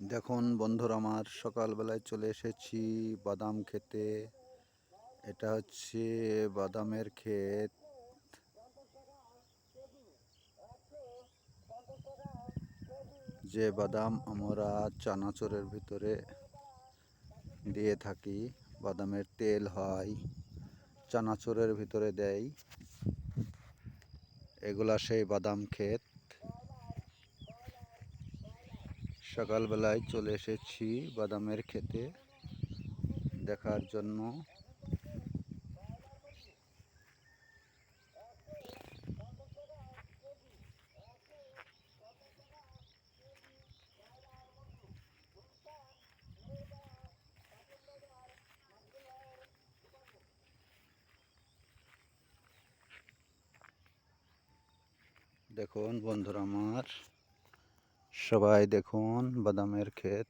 দেখুন বন্ধুরা আমার সকালবেলায় চলে এসেছি বাদাম খেতে। এটা হচ্ছে বাদামের ক্ষেত। যে বাদাম আমরা চানাচুরের ভিতরে দিয়ে থাকি, বাদামের তেল হয়, চানাচুরের ভিতরে দেয় এগুলা সেই বাদাম ক্ষেত। সকালবেলায় চলে এসেছি বাদামের খেতে দেখার জন্য। দেখুন বন্ধুরা আমার সবাই দেখুন বাদামের ক্ষেত।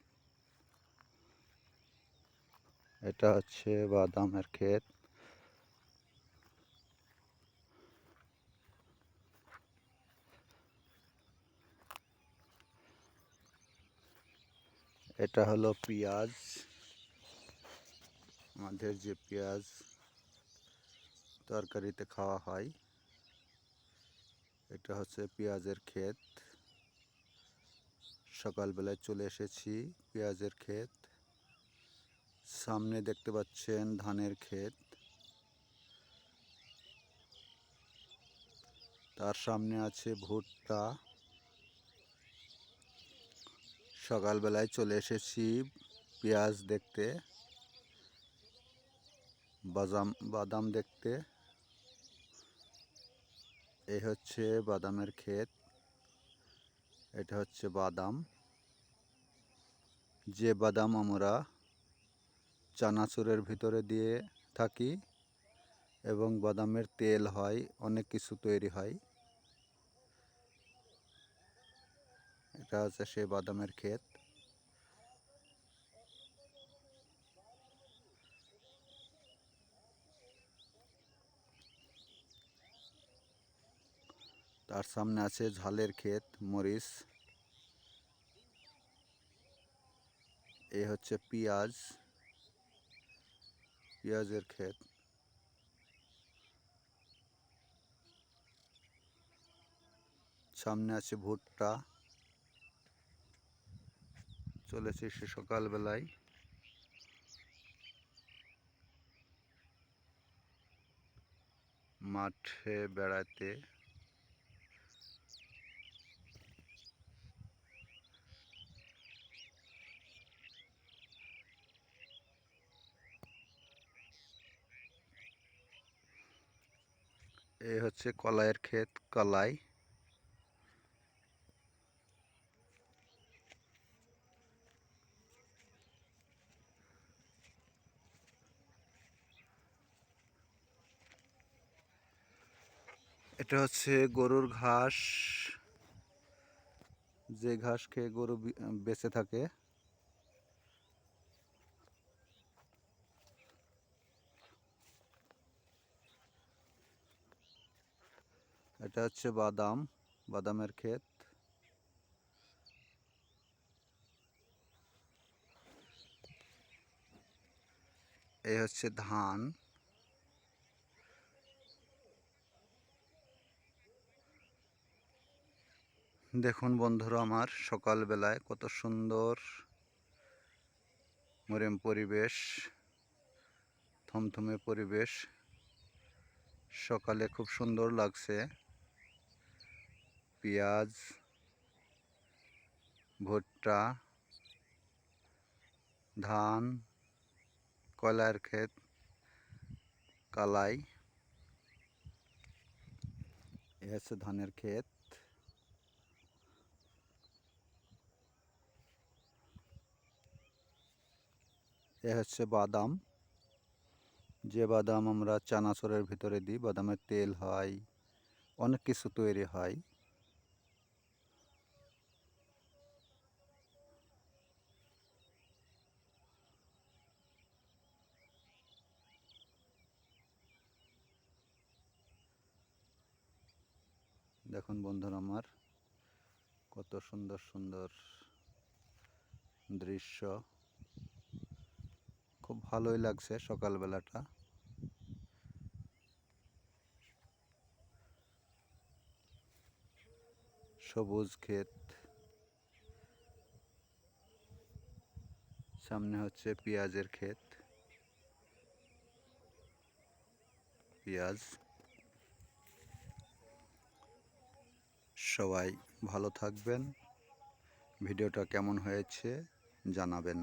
এটা হচ্ছে বাদামের ক্ষেত। এটা হলো পেঁয়াজ। আমাদের যে পেঁয়াজ তরকারিতে খাওয়া হয়, এটা হচ্ছে পেঁয়াজের ক্ষেত। সকালবেলায় চলে এসেছি পেঁয়াজের ক্ষেত। সামনে দেখতে পাচ্ছেন ধানের ক্ষেত। তার সামনে আছে ভুট্টা। সকালবেলায় চলে এসেছি পেঁয়াজ দেখতে, বাদাম বাদাম দেখতে। এই হচ্ছে বাদামের ক্ষেত। এটা হচ্ছে বাদাম। যে বাদাম আমরা চানাচুরের ভিতরে দিয়ে থাকি এবং বাদামের তেল হয়, অনেক কিছু তৈরি হয়। এটা হচ্ছে সেই বাদামের ক্ষেত। তার সামনে আছে ঝালের ক্ষেত, মরিচ। এই হচ্ছে পেঁয়াজ। পেঁয়াজের ক্ষেত। সামনে আছে ভুট্টা। চলেছে সে সকালবেলায়। মাঠে বেড়াতে। এই হচ্ছে কলাইয়ের ক্ষেত, কলাই। এটা হচ্ছে গরুর ঘাস। যে ঘাস খেয়ে গরু বেঁচে থাকে। এটা হচ্ছে বাদাম, বাদামের ক্ষেত। এই হচ্ছে ধান। দেখুন বন্ধুরা আমার সকালবেলায় কত সুন্দর মরেম পরিবেশ, থমথমে পরিবেশ। সকালে খুব সুন্দর লাগছে। পেঁয়াজ, ভুট্টা, ধান, কয়লার ক্ষেত, কালাই। এ হচ্ছে ধানের ক্ষেত। এ হচ্ছে বাদাম। যে বাদাম আমরা চানাচুরের ভিতরে দিই বাদামের তেল হয়, অনেক কিছু তৈরি হয়। দেখুন বন্ধুরা আমার, কত সুন্দর সুন্দর দৃশ্য। খুব ভালোই লাগছে সকালবেলাটা। সবুজ ক্ষেত। সামনে হচ্ছে পেঁয়াজের ক্ষেত। পেঁয়াজ। সবাই ভালো থাকবেন। ভিডিওটা কেমন হয়েছে জানাবেন।